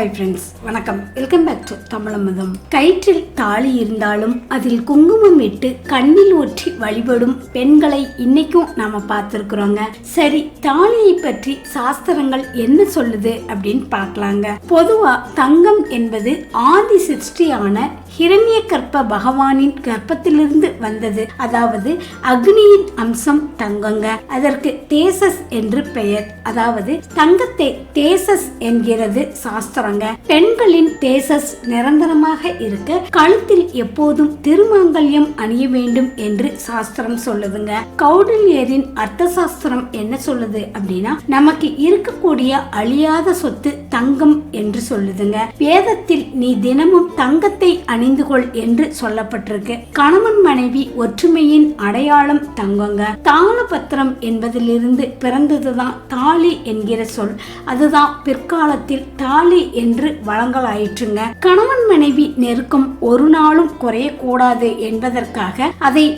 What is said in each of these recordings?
Hi friends வணக்கம். Welcome back to தமிழமதம். கயிற்றில் தாலி இருந்தாலும் அதில் குங்குமம் இட்டு கண்ணில் ஒற்றி வழிபடும் பெண்களை இன்னைக்கும் நாம பார்த்துருக்குறோங்க. சரி தாலியை பற்றி சாஸ்திரங்கள் என்ன சொல்லுது அப்படின்னு பார்க்கலாங்க. பொதுவா தங்கம் என்பது ஆதி சிருஷ்டியான ஹிரண்ய கற்ப பகவானின் கர்ப்பத்திலிருந்து வந்தது. அதாவது அக்னியின் அம்சம் தங்கங்க. அதற்கு தேசஸ் என்று பெயர். அதாவது தங்கத்தை தேசஸ் என்கிறது சாஸ்திரங்க. பெண்களின் தேசஸ் நிரந்தரமாக இருக்க கழுத்தில் எப்போதும் திருமாங்கல்யம் அணிய வேண்டும் என்று சாஸ்திரம் சொல்லுதுங்க. கௌடல்யரின் அர்த்த சாஸ்திரம் என்ன சொல்லுது அப்படின்னா நமக்கு இருக்கக்கூடிய அழியாத சொத்து தங்கம் என்று சொல்லுதுங்க. வேதத்தில் நீ தினமும் தங்கத்தை அணிந்து கொள் என்று சொல்லப்பட்டிருக்கு. கணவன் மனைவி ஒற்றுமையின் அடையாளம் தங்கங்க. தாளபத்திரம் என்பதிலிருந்து பிறந்ததுதான் தாலி என்கிற சொல். அதுதான் பிற்காலத்தில் தாலி என்று வழங்கலாயிற்றுங்க. கணவன் மனைவி நெருக்கம் ஒரு நாளும் குறையக்கூடாது என்பதற்காக அதை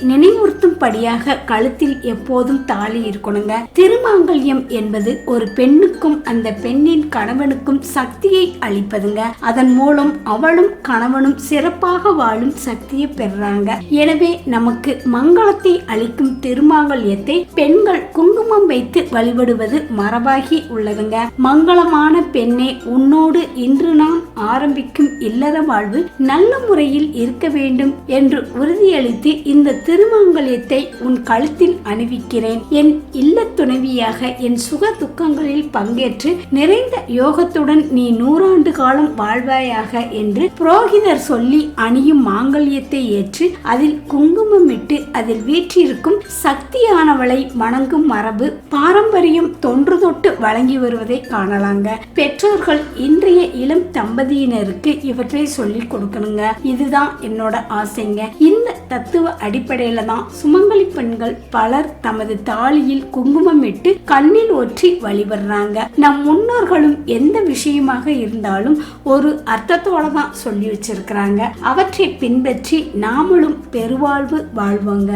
படியாக கழுத்தில் எப்போதும் தாலி இருக்கணுங்க. திருமாங்கல்யம் என்பது ஒரு பெண்ணுக்கும் அந்த பெண்ணின் கணவனுக்கும் சக்தியை அளிப்பதுங்க. அதன் மூலம் அவளும் கணவனும் சிறப்பாக வாழும் சக்தியை பெறுறாங்க எனவே நமக்கு மங்களத்தை அளிக்கும் திருமாங்கல்யத்தை பெண்கள் குங்குமம் வைத்து வழிபடுவது மரபாகி உள்ளதுங்க. மங்களமான பெண்ணே உன்னோடு இன்று நான் ஆரம்பிக்கும் இல்லற வாழ்வு நல்ல முறையில் இருக்க வேண்டும் என்று உறுதியளித்து இந்த திருமாங்கல்யத்தை உன் கழுத்தில் அணிவிக்கிறேன். என் இல்ல துணைவியாக என் சுக துக்கங்களில் பங்கேற்று நிறைந்த யோகத்துடன் நீ நூறாண்டு காலம் வாழ்வாயாக என்று புரோகிதர் சொல்லி அணியும் மாங்கல்யத்தை ஏற்று அதில் குங்குமமிட்டு அதில் வீற்றிருக்கும் சக்தியானவளை வணங்கும் மரபு பாரம்பரியம் தொன்று தொட்டு வழங்கி வருவதை காணலாங்க. பெற்றோர்கள் இன்றைய இளம் தம்பதியினருக்கு இவற்றை சொல்லி கொடுக்கணுங்க. இதுதான் என்னோட ஆசைங்க. இந்த தத்துவ அடிப்படையில தான் சுமங்கலி பெண்கள் பலர் தமது தாலியில் குங்குமம் இட்டு கண்ணில் ஒற்றி வழிபடுறாங்க. நம் முன்னோர்களும் எந்த விஷயமாக இருந்தாலும் ஒரு அர்த்தத்தோட தான் சொல்லி வச்சிருக்கிறாங்க. அவற்றை பின்பற்றி நாமளும் பெருவாழ்வு வாழ்வோங்க.